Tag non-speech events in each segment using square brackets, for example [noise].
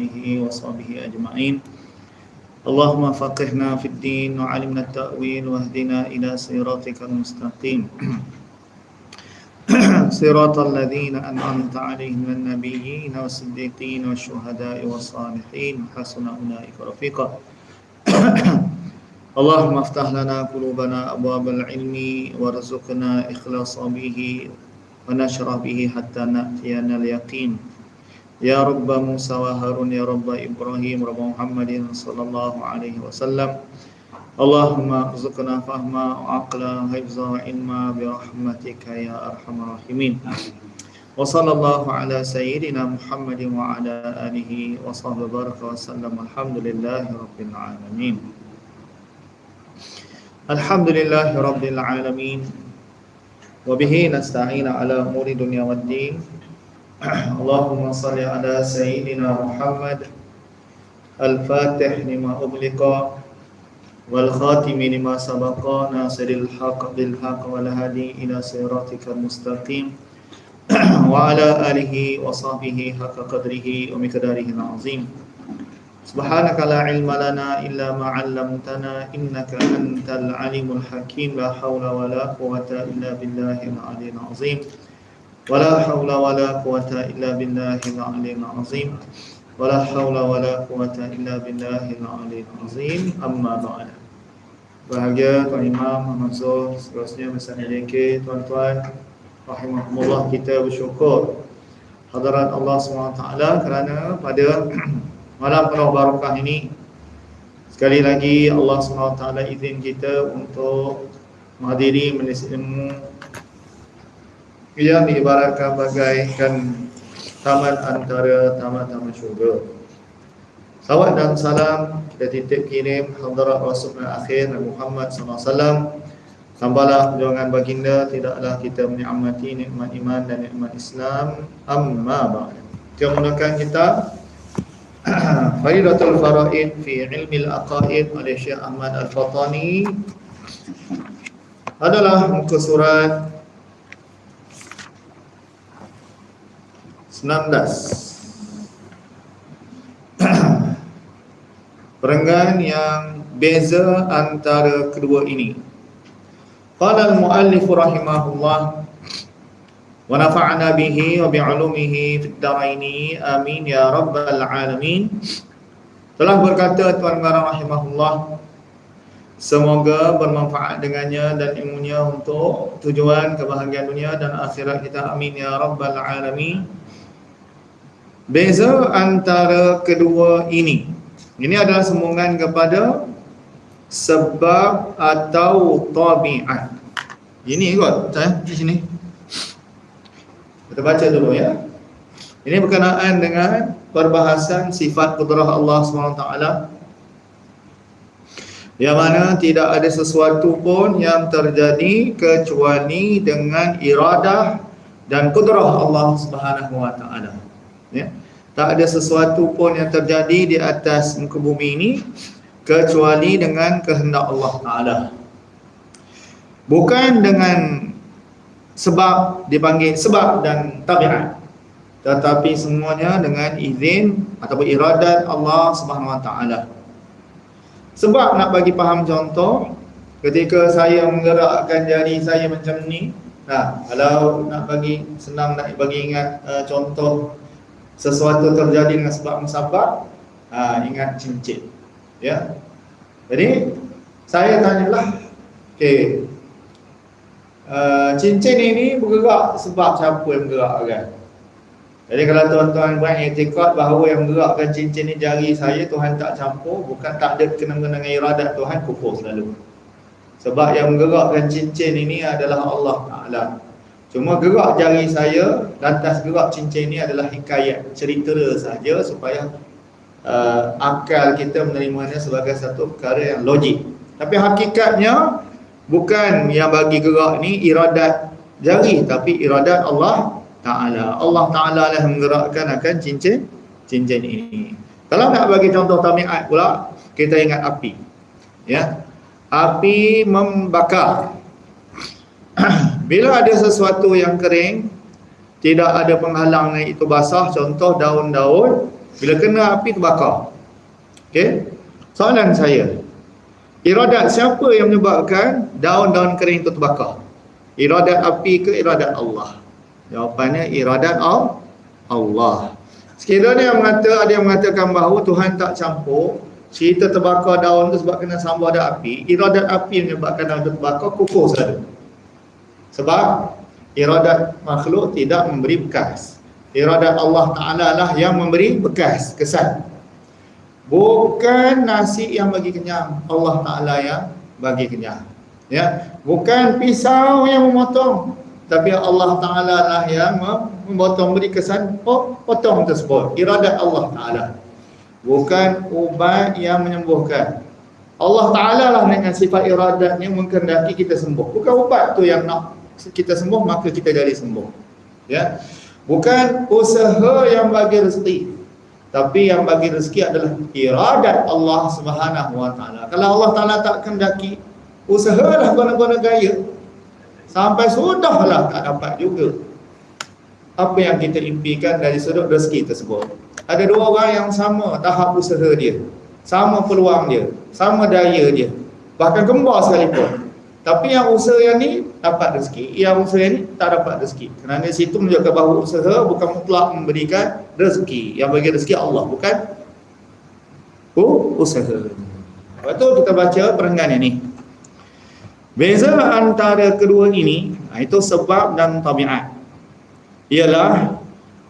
آله وصحبه أجمعين. اللهم فقهنا في الدين وعلمنا التأويل واهدنا إلى صراطك المستقيم. [clears throat] صراط الذين أنعمت عليهم من النبيين والصديقين والشهداء والصالحين. حسن أولئك رفيقا. [clears throat] اللهم افتح لنا قلوبنا أبواب العلم وارزقنا إخلاص به ونشرح به حتى نأتينا اليقين. يا رب موسى وهارون يا رب إبراهيم رب محمد صلى الله عليه وسلم. اللهم ارزقنا فهما وعقلا حفظا وعلما برحمتك يا أرحم الراحمين. وصلى الله على سيدنا محمد وعلى آله وصحبه بارك وسلم. الحمد لله رب العالمين. الحمد لله رب العالمين. وبه نستعين على أمور الدنيا والدين. اللهم صل على سيدنا محمد. الفاتح لما أغلق والخاتم لما سبق. ناصر الحق بالحق والهادي إلى صراطك المستقيم. [clears throat] وعلى آله وصحبه حق قدره ومقداره العظيم. سبحانك لا علم لنا إلا ما علمتنا إنك أنت العليم الحكيم. لا حول ولا قوة إلا بالله العلي العظيم. ولا حول ولا قوة إلا بالله العلي العظيم ولا حول ولا قوة إلا بالله العلي العظيم أما بعد Bahagia Tuan Imam Muhammad Zul Seterusnya Masani JK Tuan-tuan Rahimahumullah kita bersyukur Hadirat Allah SWT kerana pada [clears throat] malam penuh barakah ini Sekali lagi Allah SWT izin kita untuk menghadiri majlis ilmu yang diibaratkan bagaikan taman antara taman-taman syurga. Salawat dan salam kita titip kirim hadirat Rasulullah akhir Nabi Muhammad SAW. Tambahlah perjuangan baginda tidaklah kita menikmati nikmat iman dan nikmat Islam amma ba'd. Kita menggunakan kitab [clears throat] Faridatul Faraid fi Ilmi Al-Aqaid oleh Syekh Ahmad Al-Fatani adalah muka surat 19 [clears throat] Perenggan yang beza antara kedua ini. Qala al-muallif rahimahullah wa nafa'na bihi wa bi'ulumihi fid daraini. Amin ya rabbal alamin. Telah berkata Tuan Garang rahimahullah Semoga bermanfaat dengannya dan ilmunya untuk tujuan kebahagiaan dunia dan akhirat kita. Amin ya rabbal alamin Beza antara kedua ini. Ini adalah sambungan kepada Sebab atau tabi'at Ini kot saya di sini. Kita baca dulu ya. Ini berkenaan dengan Perbahasan sifat kudrah Allah SWT Yang mana tidak ada sesuatu pun yang terjadi Kecuali dengan iradah Dan kudrah Allah Subhanahu Wa Taala. Ya tak ada sesuatu pun yang terjadi di atas muka bumi ini kecuali dengan kehendak Allah Taala. Bukan dengan sebab dipanggil sebab dan tabiat. Tetapi semuanya dengan izin ataupun iradat Allah Subhanahu Wa Taala. Sebab nak bagi faham contoh ketika saya menggerakkan jari saya macam ni, nah kalau nak bagi senang nak bagi ingat uh, contoh sesuatu terjadi dengan sebab musabab ha, ingat cincin. Ya. Jadi saya tanyalah okey uh, cincin ini bergerak sebab siapa yang bergerakkan jadi kalau tuan-tuan buat etikad bahawa yang bergerakkan cincin ini jari saya Tuhan tak campur bukan tak ada kena-kena dengan iradat Tuhan kufur selalu sebab yang menggerakkan cincin ini adalah Allah Ta'ala Cuma gerak jari saya lantas gerak cincin ini adalah hikayat cerita saja supaya uh, akal kita menerimanya sebagai satu perkara yang logik. Tapi hakikatnya bukan yang bagi gerak ni iradat jari tapi iradat Allah Taala. Allah Taala lah menggerakkan akan cincin cincin ini. Kalau nak bagi contoh tabiat pula kita ingat api. Ya. Api membakar [clears throat] Bila ada sesuatu yang kering Tidak ada penghalang itu basah Contoh daun-daun Bila kena api terbakar. Okey. Soalan saya. Iradat siapa yang menyebabkan daun-daun kering itu terbakar? Iradat api ke iradat Allah? Jawapannya iradat Allah. Sekiranya yang mengata, ada yang mengatakan bahawa Tuhan tak campur, cerita terbakar daun itu sebab kena sambung ada api, iradat api yang menyebabkan daun itu terbakar, kukuh sahaja. Sebab iradat makhluk tidak memberi bekas. Iradat Allah Ta'ala lah yang memberi bekas, kesan. Bukan nasi yang bagi kenyang, Allah Ta'ala yang bagi kenyang. Ya, bukan pisau yang memotong, tapi Allah Ta'ala lah yang memotong beri kesan potong tersebut. Iradat Allah Ta'ala. Bukan ubat yang menyembuhkan. Allah Ta'ala lah dengan sifat iradatnya mengkendaki kita sembuh. Bukan ubat tu yang nak kita sembuh maka kita jadi sembuh. Ya? Bukan usaha yang bagi rezeki. Tapi yang bagi rezeki adalah iradat Allah Subhanahu wa taala. Kalau Allah taala tak kendaki usahalah guna-guna gaya. Sampai sudahlah tak dapat juga. Apa yang kita impikan dari sudut rezeki tersebut? Ada dua orang yang sama tahap usaha dia. Sama peluang dia. Sama daya dia. Bahkan kembar sekalipun tapi yang usaha yang ni dapat rezeki, yang usaha yang ni tak dapat rezeki. Kerana situ menunjukkan bahawa usaha bukan mutlak memberikan rezeki. Yang bagi rezeki Allah bukan oh, usaha. Lepas tu kita baca perenggan yang ni. Beza antara kedua ini, itu sebab dan tabiat. Ialah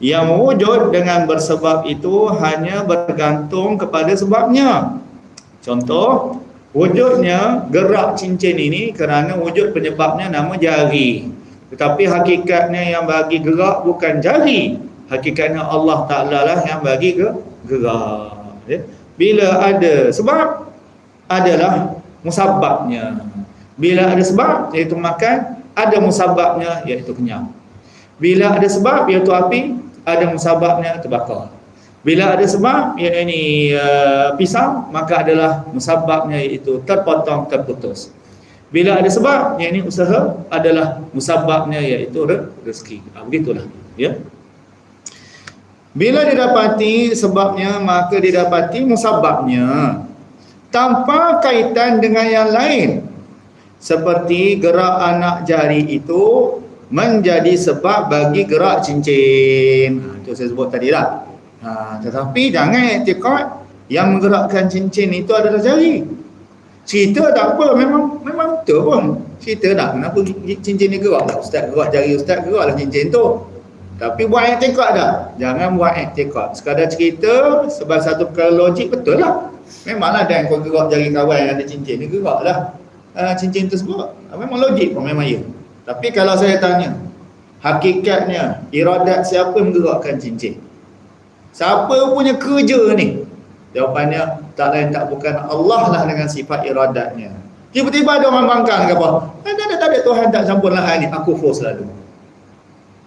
yang wujud dengan bersebab itu hanya bergantung kepada sebabnya. Contoh, Wujudnya gerak cincin ini kerana wujud penyebabnya nama jari. Tetapi hakikatnya yang bagi gerak bukan jari. Hakikatnya Allah Ta'ala lah yang bagi ke gerak. Ya. Bila ada sebab, adalah musababnya. Bila ada sebab, iaitu makan, ada musababnya, iaitu kenyang. Bila ada sebab, iaitu api, ada musababnya, terbakar. Bila ada sebab ini uh, pisang maka adalah musababnya iaitu terpotong terputus. Bila ada sebab ini usaha adalah musababnya iaitu rezeki. Ha, begitulah ya. Bila didapati sebabnya maka didapati musababnya tanpa kaitan dengan yang lain. Seperti gerak anak jari itu menjadi sebab bagi gerak cincin. Ha, itu saya sebut tadi lah. Ha, tetapi jangan etikot yang menggerakkan cincin itu adalah jari. Cerita tak apa, memang memang betul pun. Cerita tak, kenapa cincin ni gerak lah. Ustaz gerak jari Ustaz geraklah cincin tu. Tapi buat etikot tak? Jangan buat etikot. Sekadar cerita sebab satu perkara logik betul lah. Memanglah dan kau gerak jari kawan yang ada cincin ni gerak lah. Uh, cincin tersebut. Memang logik pun memang ya. Tapi kalau saya tanya, hakikatnya iradat siapa yang menggerakkan cincin? Siapa punya kerja ni? Jawapannya tak lain tak bukan Allah lah dengan sifat iradatnya. Tiba-tiba ada orang bangkang ke apa? Tak ada, tak ada Tuhan tak campur lah ni. Aku full selalu.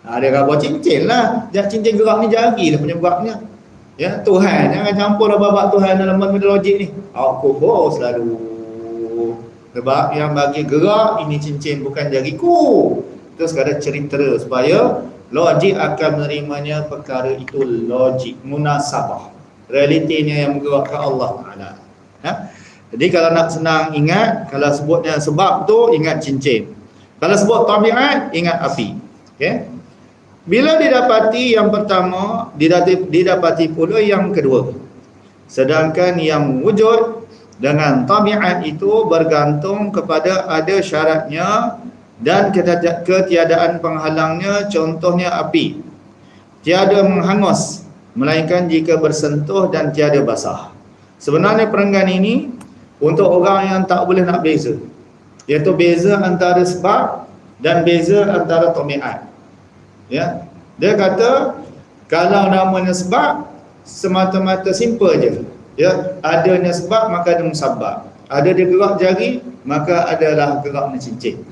Ha, dia kata cincin lah. Cincin gerak ni jari lah penyebabnya. Ya, Tuhan jangan campur lah babak Tuhan dalam benda logik ni. Aku full selalu. Sebab yang bagi gerak ini cincin bukan jariku. Itu sekadar cerita supaya logik akan menerimanya perkara itu logik munasabah. Realitinya yang menggerakkan Allah Taala. Ha? jadi kalau nak senang ingat. Kalau sebutnya sebab tu ingat cincin. Kalau sebut tabiat ingat api. Okey? Bila didapati yang pertama didapati, didapati pula yang kedua. Sedangkan yang wujud dengan tabiat itu bergantung kepada ada syaratnya dan ketiadaan penghalangnya contohnya api. Tiada menghangus melainkan jika bersentuh dan tiada basah. Sebenarnya perenggan ini untuk orang yang tak boleh nak beza. Iaitu beza antara sebab dan beza antara tomiat. Ya. Dia kata kalau namanya sebab semata-mata simple je. Ya. Adanya sebab maka ada musabab ada dia gerak jari maka adalah gerak cincin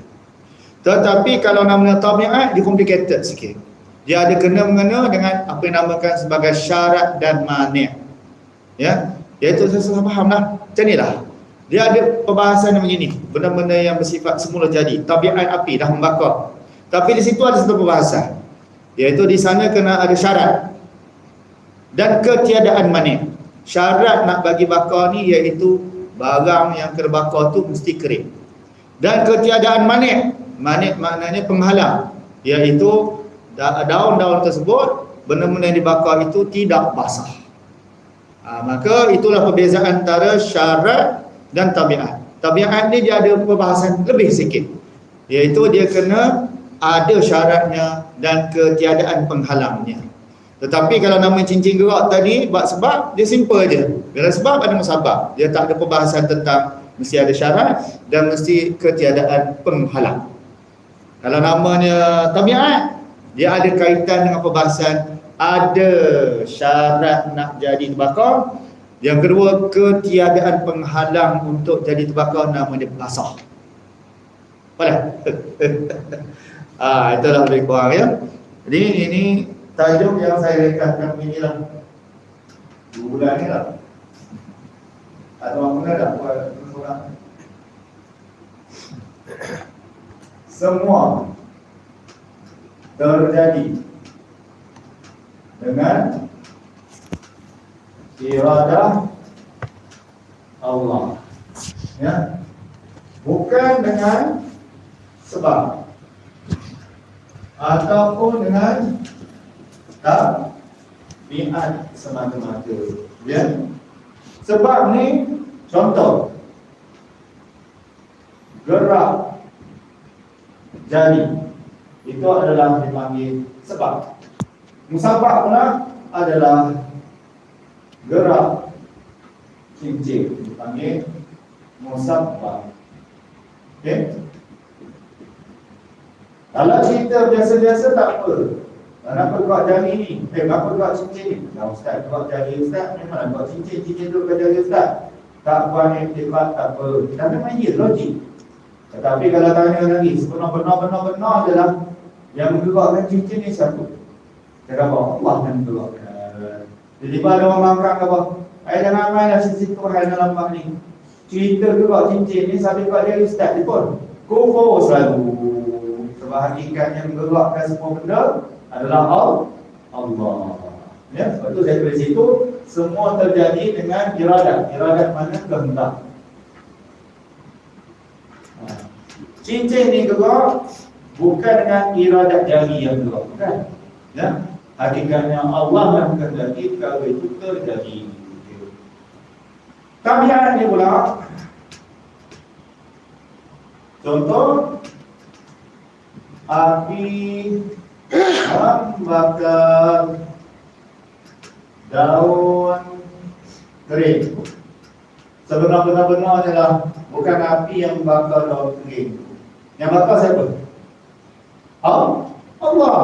tetapi kalau namanya tabiat dia complicated sikit. Dia ada kena mengena dengan apa yang namakan sebagai syarat dan mani'. Ya. Iaitu saya salah faham lah. Macam ni lah. Dia ada perbahasan yang begini. Benda-benda yang bersifat semula jadi. Tabiat api dah membakar. Tapi di situ ada satu perbahasan. Iaitu di sana kena ada syarat. dan ketiadaan manik. Syarat nak bagi bakar ni iaitu barang yang kena bakar tu mesti kering. Dan ketiadaan manik. Manik maknanya penghalang. Iaitu daun-daun tersebut benda-benda yang dibakar itu tidak basah. Ha, maka itulah perbezaan antara syarat dan tabiat. Tabiat ni dia ada perbahasan lebih sikit. Iaitu dia kena ada syaratnya dan ketiadaan penghalangnya. Tetapi kalau nama cincin gerak tadi buat sebab dia simple je. Bila sebab ada musabab. Dia tak ada perbahasan tentang mesti ada syarat dan mesti ketiadaan penghalang. Kalau namanya tabiat, dia ada kaitan dengan perbahasan ada syarat nak jadi terbakar. Yang kedua, ketiadaan penghalang untuk jadi terbakar nama dia basah. Boleh? [laughs] ah, itulah lebih kurang ya. Jadi ini tajuk yang saya rekatkan ini lah dua bulan ni lah orang pernah tak buat seorang semua terjadi dengan iradah Allah. Ya. Bukan dengan sebab. Ataupun dengan tak biat semata-mata. Ya. Sebab ni contoh. Gerak jadi itu adalah dipanggil sebab. Musabak pula adalah gerak cincin dipanggil musabak. Okey? Kalau cerita biasa-biasa tak apa. Kenapa buat jari ni? Eh, kenapa buat cincin ni? Ya Ustaz, buat jari Ustaz Memang buat cincin, cincin tu ke jari Ustaz. Tak buat iktibat, tak apa. Kita memang ya, logik Tetapi kalau tanya lagi, sebenar-benar-benar-benar adalah Yang menggerakkan cincin ni siapa? Saya kata, Allah yang menggerakkan Tiba-tiba ada orang mangkak apa? Ayah jangan main lah sisi Tuhan dalam bak ni Cerita gerak cincin ni sampai buat jari Ustaz ni pun Kufur selalu Sebab hakikatnya menggerakkan semua benda adalah Allah. Ya, sebab tu saya tulis itu semua terjadi dengan iradat. Iradat mana kehendak. Ha. Cincin ni juga bukan dengan iradat jari yang juga, bukan. Ya, hakikatnya Allah yang menghendaki perkara itu terjadi. Tabiat ni pula Contoh Api membakar daun kering. Sebenar-benar adalah bukan api yang membakar daun kering. Yang bakar siapa? Allah. Allah.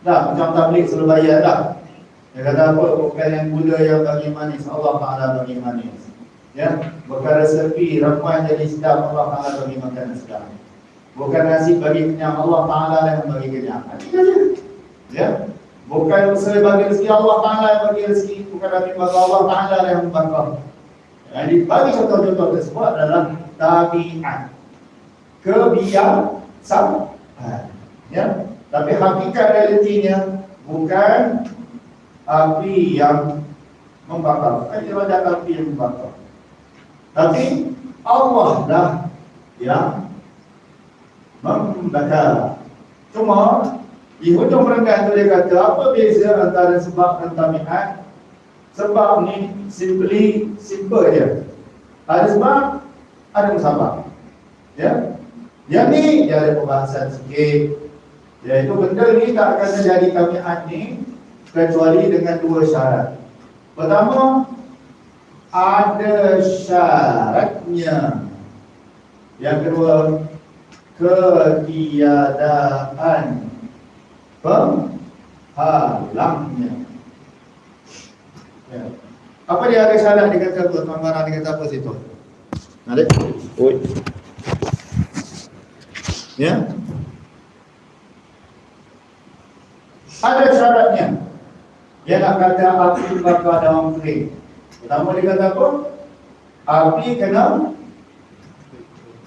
Dah macam tablik suruh bayar dah. Dia kata apa? Bukan yang gula yang bagi manis. Allah Ta'ala bagi manis. Ya, Perkara sepi, ramuan jadi sedap Allah Ta'ala bagi makanan sedap. Bukan nasi bagi kenyang Allah Ta'ala yang bagi kenyang Ya Bukan usaha bagi rezeki Allah Ta'ala yang bagi rezeki Bukan bagi bagi Allah Ta'ala yang membakar Jadi bagi contoh-contoh tersebut adalah Tabi'at Kebiasaan Ya Tapi hakikat realitinya Bukan Api yang Membakar Bukan iradat api yang membakar Tapi Allah dah Yang membakar. Cuma di hujung renggan tu dia kata apa beza antara sebab dan tabiat? Sebab ni simply simple je. Ada sebab, ada musabab. Ya. Yang ni dia ada pembahasan sikit. Iaitu benda ni tak akan terjadi tabiat ni kecuali dengan dua syarat. Pertama, ada syaratnya. Yang kedua, ketiadaan penghalangnya. Ya. Apa dia ada syarat dia kata apa? Tuan Barang dia kata apa situ? Ada? Oi. Ya. Ada syaratnya. Dia nak kata api bakar dalam kering. Pertama dia kata apa? Api kena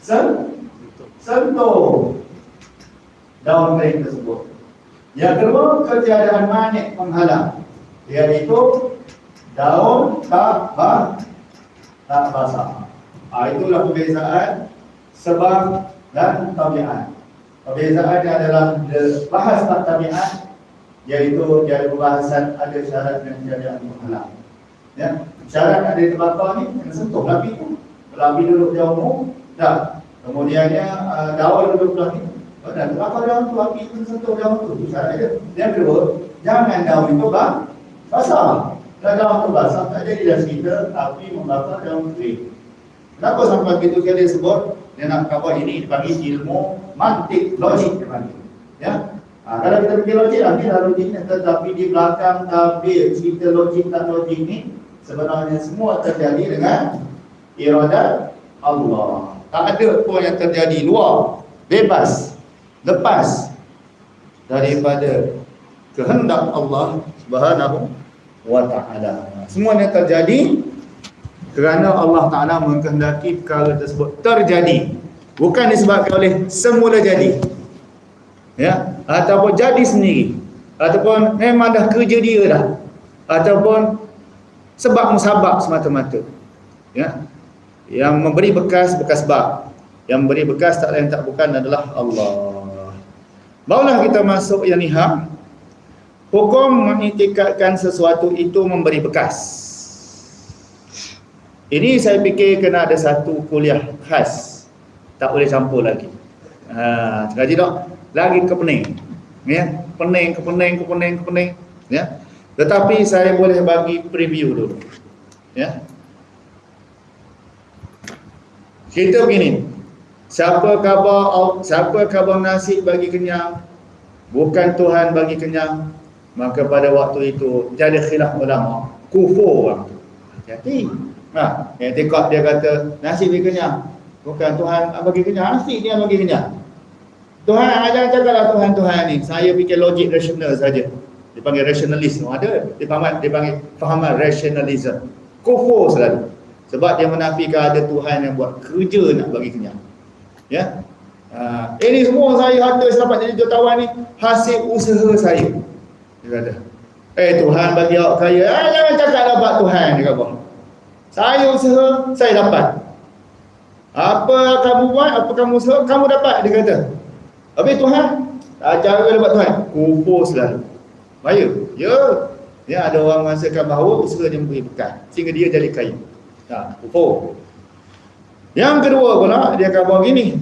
sen sentuh daun kering tersebut. Yang kedua, ketiadaan manik penghalang. Iaitu daun tak bah, tak basah. Ha, itulah perbezaan sebab dan tabiat. Perbezaan dia adalah bahas tak tabiat iaitu dia pembahasan ada syarat dan tiada halang. Ya, syarat ada terbakar ni kena sentuh lapi tu. Lapi duduk jauh mu, dah. Kemudiannya uh, duduk belah ni. Oh, dan terbakar daun tu, api pun sentuh daun tu. Itu syarat dia. Yang kedua, jangan daun itu bang, basah. Kalau daun tu basah, tak jadi dah kita api membakar daun kering. Kenapa sampai begitu kali sebut dia nak kawal ini dipanggil ilmu mantik logik dipanggil. Ya. Ha, kalau kita fikir logik lah, ni lah logiknya tetapi di belakang tabir cerita logik tak logik ni sebenarnya semua terjadi dengan iradat Allah. Tak ada pun yang terjadi luar, bebas, lepas daripada kehendak Allah Subhanahu wa taala. Semuanya terjadi kerana Allah Taala mengkehendaki perkara tersebut terjadi. Bukan disebabkan oleh semula jadi. Ya, ataupun jadi sendiri. Ataupun memang dah kerja dia dah. Ataupun sebab musabab semata-mata ya yang memberi bekas bekas sebab yang memberi bekas tak lain tak bukan adalah Allah barulah kita masuk yang niha hukum mengitikadkan sesuatu itu memberi bekas ini saya fikir kena ada satu kuliah khas tak boleh campur lagi ha sengaja tak lagi ke pening ya pening ke pening ke pening ya tetapi saya boleh bagi preview dulu. Ya. Kita begini. Siapa khabar siapa khabar nasi bagi kenyang bukan Tuhan bagi kenyang maka pada waktu itu jadi khilaf ulama kufur orang tu. Hati. Ha, yang tekak dia kata nasi bagi kenyang. Bukan Tuhan bagi kenyang. Nasi dia bagi kenyang. Tuhan ajar cakaplah Tuhan Tuhan ni. Saya fikir logik rasional saja. Dipanggil rationalist oh, ada dipanggil dipanggil fahaman rationalism kufur selalu. Sebab dia menafikan ada Tuhan yang buat kerja nak bagi kenyang. Ya? Uh, ini semua saya harta saya dapat jadi jutawan ni hasil usaha saya. Dia kata eh Tuhan bagi awak kaya. Eh, jangan cakap dapat Tuhan dia kata saya usaha saya dapat apa kamu buat apa kamu usaha kamu dapat dia kata habis Tuhan cara dapat Tuhan kufur selalu Bahaya. Ya. Ya ada orang merasakan bahawa usaha dia memberi bekal sehingga dia jadi kaya. Ha, kufur. Yang kedua pula dia kata gini.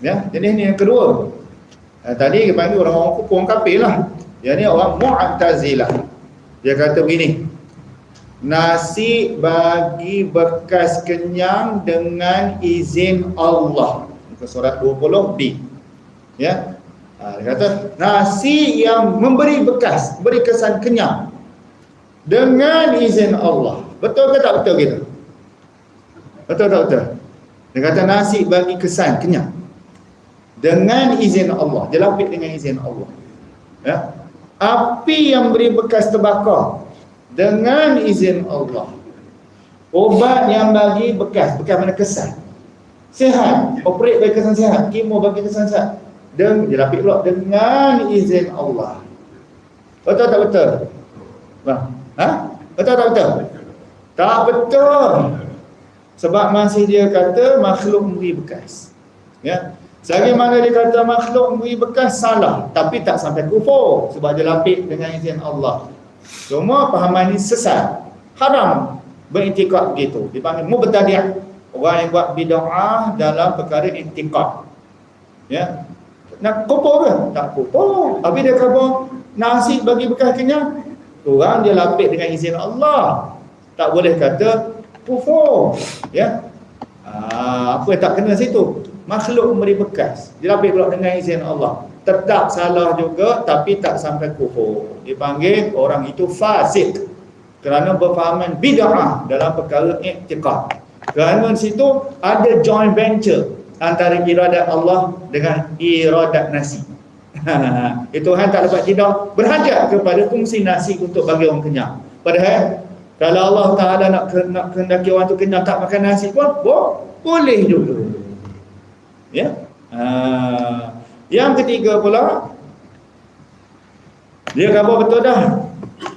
Ya, jenis ni yang kedua. Ha, tadi dia panggil orang-orang kufur orang kafir lah. Yang ni orang Mu'tazilah. Dia kata begini. Nasi bagi bekas kenyang dengan izin Allah. Muka surat 20b. Ya, Ha, dia kata nasi yang memberi bekas, beri kesan kenyang dengan izin Allah. Betul ke tak betul kita? Betul tak betul? Dia kata nasi bagi kesan kenyang dengan izin Allah. Dia lapik dengan izin Allah. Ya. Api yang beri bekas terbakar dengan izin Allah. Obat yang bagi bekas, bekas mana kesan. Sihat, operate bagi kesan sihat, kemo bagi kesan sihat dan dirapik pula dengan izin Allah. Betul tak betul? Ha? Betul tak betul? Tak betul. Sebab masih dia kata makhluk memberi bekas. Ya. Selagi mana dia kata makhluk memberi bekas salah, tapi tak sampai kufur sebab dia lapik dengan izin Allah. Semua pahaman ini sesat. Haram berintikad begitu. Dipanggil mubtadi'. Orang yang buat bid'ah dalam perkara intikad. Ya, nak kopor ke? Tak kopor. Tapi dia kata nasi bagi bekas kenyang. Orang dia lapik dengan izin Allah. Tak boleh kata kufur. Ya. Aa, apa yang tak kena situ? Makhluk memberi bekas. Dia lapik pula dengan izin Allah. Tetap salah juga tapi tak sampai kufur. Dipanggil orang itu fasik. Kerana berfahaman bid'ah dalam perkara iktiqad. Kerana situ ada joint venture antara iradat Allah dengan iradat nasi. [laughs] Itu Tuhan tak dapat tidak berhajat kepada fungsi nasi untuk bagi orang kenyang. Padahal kalau Allah Taala nak nak kehendaki orang tu kenyang tak makan nasi pun bo, boleh juga. Ya. Ha. Yang ketiga pula dia kata betul dah.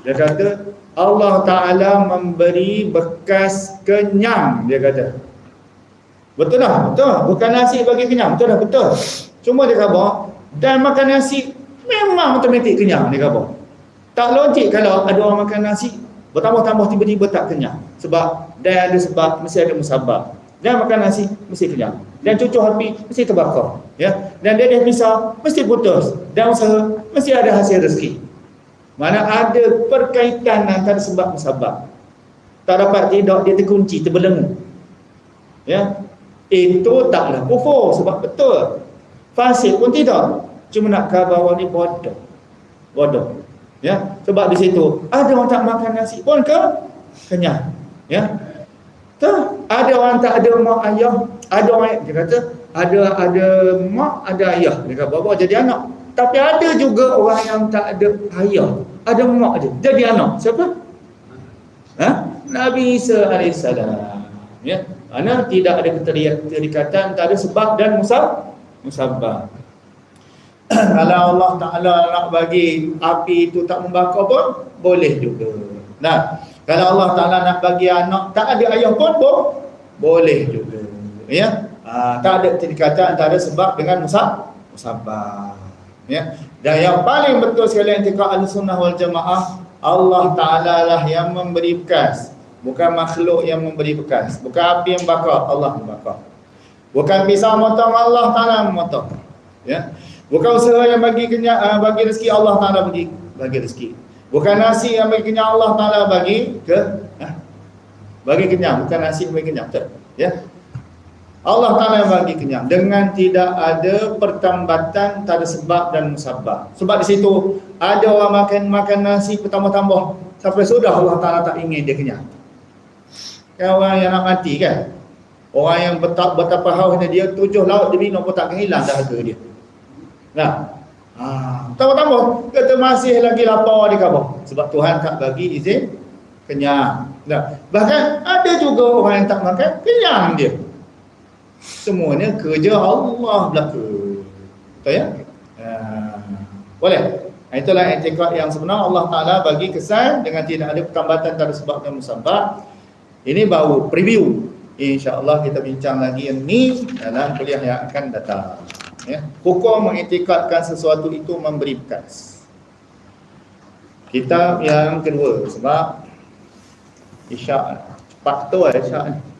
Dia kata Allah Ta'ala memberi bekas kenyang dia kata. Betul dah? Betul. Bukan nasi bagi kenyang. Betul dah? Betul. Cuma dia kata dan makan nasi memang otomatik kenyang dia kata. Tak logik kalau ada orang makan nasi bertambah-tambah tiba-tiba tak kenyang. Sebab dan ada sebab mesti ada musabab. Dan makan nasi mesti kenyang dan cucuk api mesti terbakar ya. Dan dia dah pisau mesti putus. Dan usaha mesti ada hasil rezeki. Mana ada perkaitan antara sebab musabab tak dapat tidak dia terkunci terbelenggu ya. Itu taklah kufur sebab betul. Fasik pun tidak. Cuma nak khabar ni bodoh. Bodoh. Ya. Sebab di situ ada orang tak makan nasi pun ke? Kenyang. Ya. Tak ada orang tak ada mak ayah. Ada orang dia kata ada ada mak ada ayah. Dia kata bawa jadi anak. Tapi ada juga orang yang tak ada ayah. Ada mak je jadi anak. Siapa? Ha? Nabi Isa alaihissalam ya? Mana tidak ada keterikatan tak ada sebab dan musab musabab [clears throat] kalau Allah Ta'ala nak bagi api itu tak membakar pun boleh juga. Nah kalau Allah Ta'ala nak bagi anak tak ada ayah pun pun boleh juga. Ya? Ha, tak ada keterikatan antara sebab dengan musab musabab ya? Dan yang paling betul sekali intikad al-sunnah wal jamaah Allah Ta'ala lah yang memberi bekas. Bukan makhluk yang memberi bekas. Bukan api yang bakar Allah membakar bukan pisau motong Allah Ta'ala memotong ya? Bukan usaha yang bagi kenyang, uh, bagi rezeki Allah Taala bagi bagi rezeki. Bukan nasi yang bagi kenyang Allah Taala bagi ke bagi kenyang, bukan nasi bagi kenyang. Betul. Ya. Allah Taala yang bagi kenyang dengan tidak ada pertambatan tak ada sebab dan musabab. Sebab di situ ada orang makan makan nasi bertambah-tambah sampai sudah Allah Taala tak ingin dia kenyang. Kan orang yang nak mati kan? Orang yang betapa, betapa hausnya dia tujuh laut dia minum pun tak hilang dahaga dia. Nah. Ha, tambah-tambah kata masih lagi lapar di kabar sebab Tuhan tak bagi izin kenyang. Nah, bahkan ada juga orang yang tak makan kenyang dia. Semuanya kerja Allah belaka. Betul ya? Ha, boleh. Ha, itulah etikad yang sebenar Allah Taala bagi kesan dengan tidak ada pertambatan tak ada sebab dan musabab. Ini baru preview. Insya-Allah kita bincang lagi yang ni dalam kuliah yang akan datang ya. hukum mengiktikadkan sesuatu itu memberi bekas kitab yang kedua sebab isyak cepat tu lah isyak ni